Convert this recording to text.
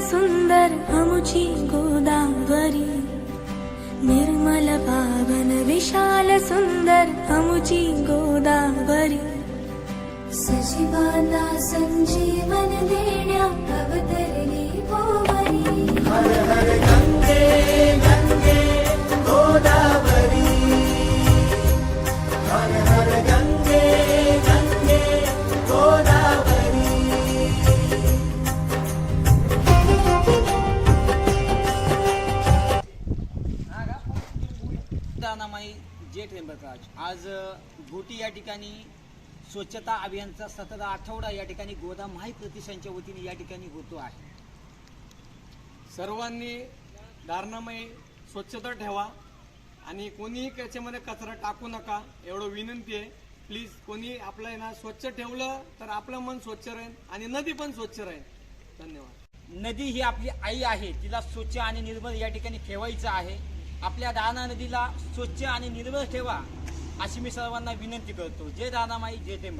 सुंदर हमुची गोदावरी निर्मल पावन विशाल सुंदर हमुची गोदावरी। संजीवन दानामाई जे त्र्यंबकराज आज घोटी या ठिकाणी स्वच्छता अभियानचा सतत आठवडा या ठिकाणी गोदा माही प्रतिष्ठानच्या वतीने या ठिकाणी होतो आहे. सर्वांनी धारणामय स्वच्छता ठेवा आणि कोणीही त्याच्यामध्ये कचरा टाकू नका एवढं विनंती आहे. प्लीज कोणी आपलं ना स्वच्छ ठेवलं तर आपलं मन स्वच्छ राहील आणि नदी पण स्वच्छ राहील. धन्यवाद. नदी ही आपली आई आहे तिला स्वच्छ आणि निर्मळ या ठिकाणी ठेवायचं आहे. आपल्या दाना नदीला स्वच्छ आणि निर्मळ ठेवा अशी मी सर्वांना विनंती करतो. जय दानामाई जय ते